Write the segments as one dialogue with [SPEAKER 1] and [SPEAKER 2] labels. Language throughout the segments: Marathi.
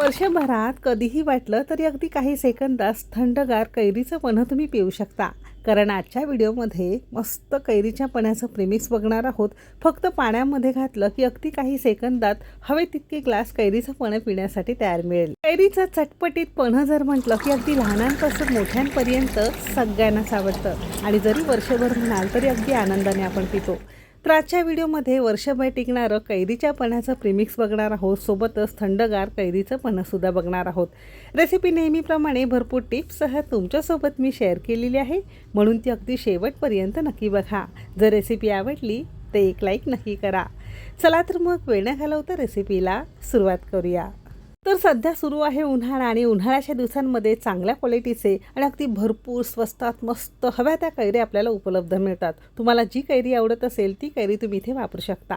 [SPEAKER 1] वर्षभरात कधीही वाटलं तरी अगदी काही सेकंदात थंडगार कैरीचं पण तुम्ही पिऊ शकता. कारण आजच्या व्हिडिओमध्ये मस्त कैरीच्या पण्याचं प्रेमिक्स बघणार आहोत. फक्त पाण्यामध्ये घातलं की अगदी काही सेकंदात हवे तितके ग्लास कैरीचं पणं पिण्यासाठी तयार मिळेल. कैरीचं चटपटीत पन्ह जर म्हटलं की अगदी लहानांपासून मोठ्यांपर्यंत सगळ्यांनाच आवडतं. आणि जरी वर्षभर म्हणाल तरी अगदी आनंदाने आपण पितो. तर आजच्या व्हिडिओमध्ये वर्षभर टिकणारं कैरीच्या पण्याचं प्रिमिक्स बघणार आहोत. सोबतच थंडगार कैरीचं पणंसुद्धा बघणार आहोत. रेसिपी नेहमीप्रमाणे भरपूर टिप्ससह तुमच्यासोबत मी शेअर केलेली आहे. म्हणून ती अगदी शेवटपर्यंत नक्की बघा. जर रेसिपी आवडली तर एक लाईक नक्की करा. चला तर मग वेळ घालवता रेसिपीला सुरुवात करूया. तर सध्या सुरू आहे उन्हाळा आणि उन्हाळ्याच्या दिवसांमध्ये चांगल्या क्वालिटीचे आणि अगदी भरपूर स्वस्तात मस्त हव्या त्या कैरी आपल्याला उपलब्ध मिळतात. तुम्हाला जी कैरी आवडत असेल ती कैरी तुम्ही इथे वापरू शकता.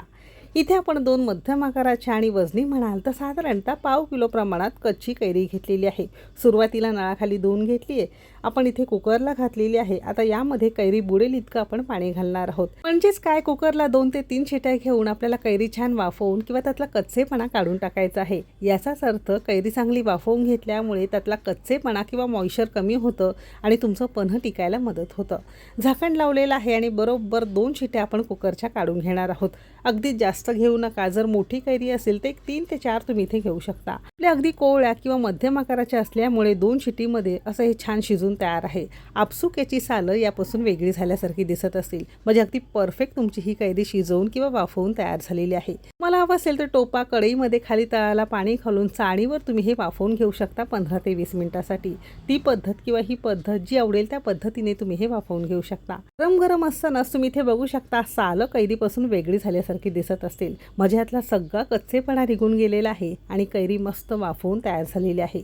[SPEAKER 1] इथे आपण दोन मध्यम आकाराच्या आणि वजनी म्हणाल तर साधारणतः पाव किलो प्रमाणात कच्ची कैरी घेतलेली आहे. सुरुवातीला नळाखाली दोन घेतली आहे आपण इथे कुकरला घातलेली आहे. आता यामध्ये कैरी बुडेल इतकं आपण पाणी घालणार आहोत. म्हणजेच काय? कुकरला दोन ते तीन शिट्या घेऊन आपल्याला कैरी छान वाफवून किंवा त्यातला कच्चेपणा काढून टाकायचा आहे. याचाच अर्थ कैरी चांगली वाफवून घेतल्यामुळे त्यातला कच्चेपणा किंवा मॉइश्चर कमी होतं आणि तुमचं पन्ह टिकायला मदत होतं. झाकण लावलेलं आहे आणि बरोबर दोन शिट्या आपण कुकरच्या काढून घेणार आहोत. अगदी जास्त घेऊ नका. जर मोठी कैरी असेल तर एक तीन ते चार तुम्ही इथे घेऊ शकता. आपल्या अगदी कोवळ्या किंवा मध्यम आकाराच्या असल्यामुळे दोन शिटीमध्ये असं हे छान शिजून तयार आहे. आपसूक याची सालं यापासून वेगळी झाल्यासारखी दिसत असतील. म्हणजे अगदी परफेक्ट तुमची ही कैरी शिजवून किंवा वाफवून तयार झालेली आहे. मला हवं असेल तर टोपा कढईमध्ये खाली तळाला पाणी घालून चाळणीवर तुम्ही हे वाफवून घेऊ शकता पंधरा ते वीस मिनिटासाठी. ती पद्धत किंवा ही पद्धत जी आवडेल त्या पद्धतीने तुम्ही हे वाफवून घेऊ शकता. गरम गरम असतानाच तुम्ही इथे बघू शकता सालं कैरीपासून वेगळी झाल्यासारखी दिसत असतील. म्हणजे यातला सगळा कच्चेपणा निघून गेलेला आहे आणि कैरी मस्त वाफवून तयार झालेली आहे.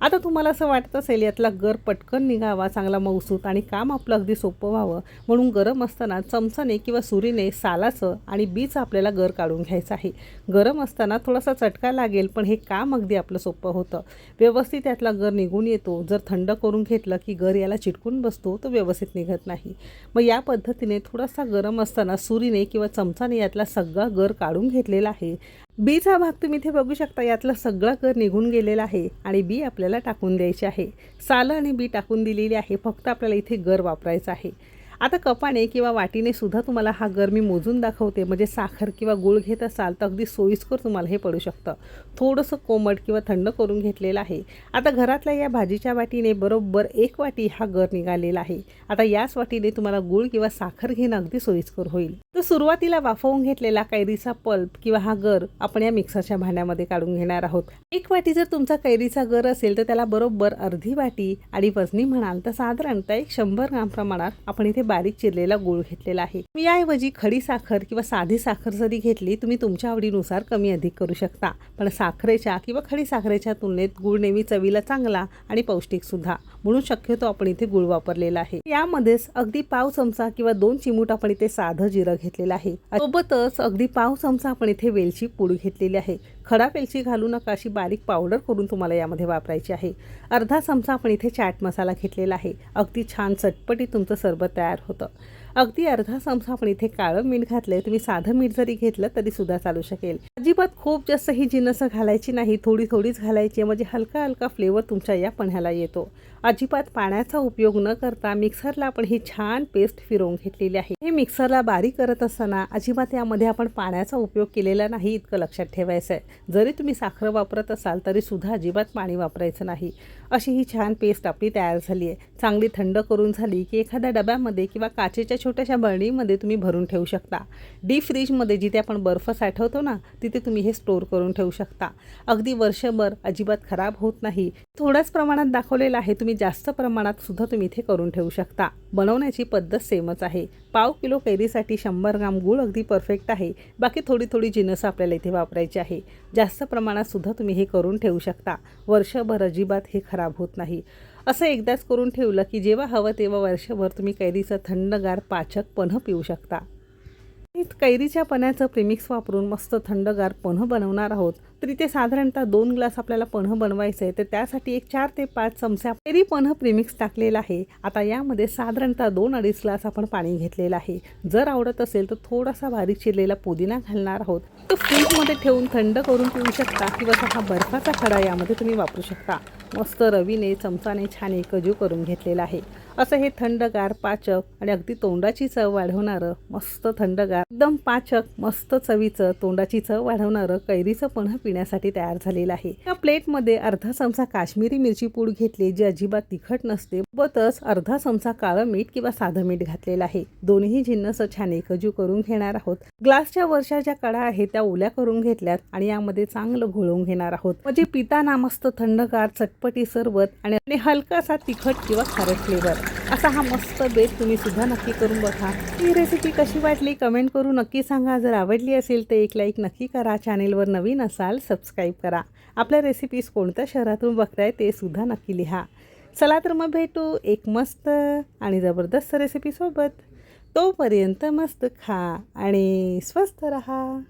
[SPEAKER 1] आता तुम्हाला असं वाटत असेल यातला गर पटकन निघावा चांगला मौसूत आणि काम आपलं अगदी सोपं व्हावं म्हणून गरम असताना चमचाने किंवा सुरीने सालाचं आणि बीच आपल्याला गर काढून घ्यायचं आहे. गरम असताना थोडासा चटका लागेल पण हे काम अगदी आपलं सोपं होतं. व्यवस्थित यातला गर निघून येतो. जर थंड करून घेतलं की गर याला चिटकून बसतो तो व्यवस्थित निघत नाही. मग या पद्धतीने थोडासा गरम असताना सुरीने किंवा चमचाने यातला सगळा गर काढून घेतलेला आहे. बीचा भाग तुम्ही इथे बघू शकता यातला सगळा कर निघून गेलेला आहे आणि बी आपल्याला टाकून द्यायची आहे. सालं आणि बी टाकून दिलेली आहे फक्त आपल्याला इथे गर वापरायचं आहे. आता कपाने किंवा वाटीने सुद्धा तुम्हाला हा गर मी मोजून दाखवते. म्हणजे साखर किंवा गूळ घेत असाल तर अगदी सोयीस्कर तुम्हाला हे पडू शकतं. थोडंसं कोमट किंवा थंड करून घेतलेलं आहे. आता घरातल्या या भाजीच्या वाटीने बरोबर एक वाटी हा गर निघालेला आहे. आता याच वाटीने तुम्हाला गूळ किंवा साखर घेणं अगदी सोयीस्कर होईल. तर सुरुवातीला वाफवून घेतलेला कैरीचा पल्प किंवा हा गर आपण या मिक्सरच्या भांड्यामध्ये काढून घेणार आहोत. एक वाटी जर तुमचा कैरीचा गर असेल तर त्याला बरोबर अर्धी वाटी आणि वजनी म्हणाल तर साधारणतः एक शंभर ग्राम प्रमाणात आपण इथे बारीक चिरलेला गूळ घेतलेला आहे. मी याऐवजी खडी साखर किंवा साधी साखर जरी घेतली तुम्ही तुमच्या आवडीनुसार कमी अधिक करू शकता. पण साखरेच्या किंवा खडी साखरेच्या तुलनेत गूळ नेहमी चवीला चांगला आणि पौष्टिक सुद्धा. म्हणून शक्यतो आपण इथे गूळ वापरलेला आहे. यामध्येच अगदी पाव चमचा किंवा दोन चिमूट आपण इथे साधं जिरं घेतलेलं आहे. सोबतच अगदी पाव चमचा आपण इथे वेलची पूड घेतलेली आहे. खडा वेलची घालू नका अशी बारीक पावडर करून तुम्हाला यामध्ये वापरायची आहे. अर्धा चमचा आपण इथे चाट मसाला घेतलेला आहे. अगदी छान चटपटी तुमचं सरबत तयार होतं. अगदी अर्धा चमचा आपण इथे काळं मीठ घातलंय. तुम्ही साधं मीठ जरी घेतलं तरी सुद्धा चालू शकेल. अजिबात खूप जास्त ही जिनस घालायची नाही थोडी थोडीच घालायची म्हणजे हलका हलका फ्लेवर तुमच्या या पण्याला येतो. अजिबात पाण्याचा उपयोग न करता मिक्सरला आपण ही छान पेस्ट फिरवून घेतलेली आहे. हे मिक्सरला बारीक करत असताना अजिबात यामध्ये आपण पाण्याचा उपयोग केलेला नाही इतकं लक्षात ठेवायचं आहे जरी तुम्ही साखर वापरत असाल तरी सुद्धा अजिबात पाणी वापरायचं नाही. अशी ही छान पेस्ट आपली तयार झाली आहे. चांगली थंड करून झाली की एखाद्या डब्यामध्ये किंवा काचेच्या छोट्याशा बर्णीमध्ये तुम्ही भरून ठेवू शकता. डीप फ्रीजमध्ये जिथे आपण बर्फ साठवतो ना तिथे तुम्ही हे स्टोअर करून ठेवू शकता. अगदी वर्षभर अजिबात खराब होत नाही. थोड्याच प्रमाणात दाखवलेलं आहे तुम्ही जास्त प्रमाणात सुद्धा तुम्ही इथे करून ठेवू शकता. बनवण्याची पद्धत सेमच आहे. पाव किलो कैरीसाठी शंभर ग्राम गूळ अगदी परफेक्ट आहे. बाकी थोडी थोडी जिनस आपल्याला इथे वापरायची आहे. जास्त प्रमाणात सुद्धा तुम्ही हे करून ठेवू शकता. वर्षभर अजिबात हे खराब होत नाही. असं एकदाच करून ठेवलं की जेव्हा हवं तेव्हा वर्षभर तुम्ही कैरीचं थंडगार पाचक पन्ह पिऊ शकता. कैरीच्या पण्याचं प्रिमिक्स वापरून मस्त थंडगार पन्ह बनवणार आहोत. तर इथे साधारणतः दोन ग्लास आपल्याला पन्ह बनवायचं आहे तर त्यासाठी एक चार ते पाच चमचा पेरी पन्ह प्रिमिक्स टाकलेला आहे. आता यामध्ये साधारणतः दोन अडीच ग्लास आपण पाणी घेतलेलं आहे. जर आवडत असेल तर थोडासा बारीक चिरलेला पुदिना घालणार आहोत. तो फ्रीजमध्ये ठेवून थंड करून पिऊ शकता किंवा हा बर्फाचा खडा यामध्ये तुम्ही वापरू शकता. मस्त रवीने चमचाने छान एकजू करून घेतलेला आहे. असं हे थंडगार पाचक आणि अगदी तोंडाची चव वाढवणारं मस्त थंडगार एकदम पाचक मस्त चवीचं तोंडाची चव वाढवणारं कैरीचं पण पिण्यासाठी तयार झालेलं आहे. या प्लेटमध्ये अर्धा चमचा काश्मीरी मिरची पूड घेतली जी अजिबात तिखट नसते सोबतच अर्धा चमचा काळं मीठ किंवा साधं मीठ घातलेलं आहे. दोन्ही जिन्नस छान एकजू करून घेणार आहोत. ग्लासच्या वरच्या ज्या कडा आहेत त्या ओल्या करून घेतल्यात आणि यामध्ये चांगलं घोळवून घेणार आहोत. म्हणजे पिताना मस्त थंडगार चटपटी सरबत आणि आणि हलकासा तिखट किंवा खारट फ्लेवर असा हा मस्त बेत तुम्ही सुद्धा नक्की करून बघा. ही रेसिपी कशी वाटली कमेंट करून नक्की सांगा. जर आवडली असेल तर एक लाईक नक्की करा. चॅनेलवर नवीन असाल सबस्क्राईब करा. आपल्या रेसिपीज कोणत्या शहरातून बघताय ते सुद्धा नक्की लिहा. चला तर मग भेटू एक मस्त आणि जबरदस्त रेसिपीसोबत तोपर्यंत मस्त खा आणि स्वस्त रहा.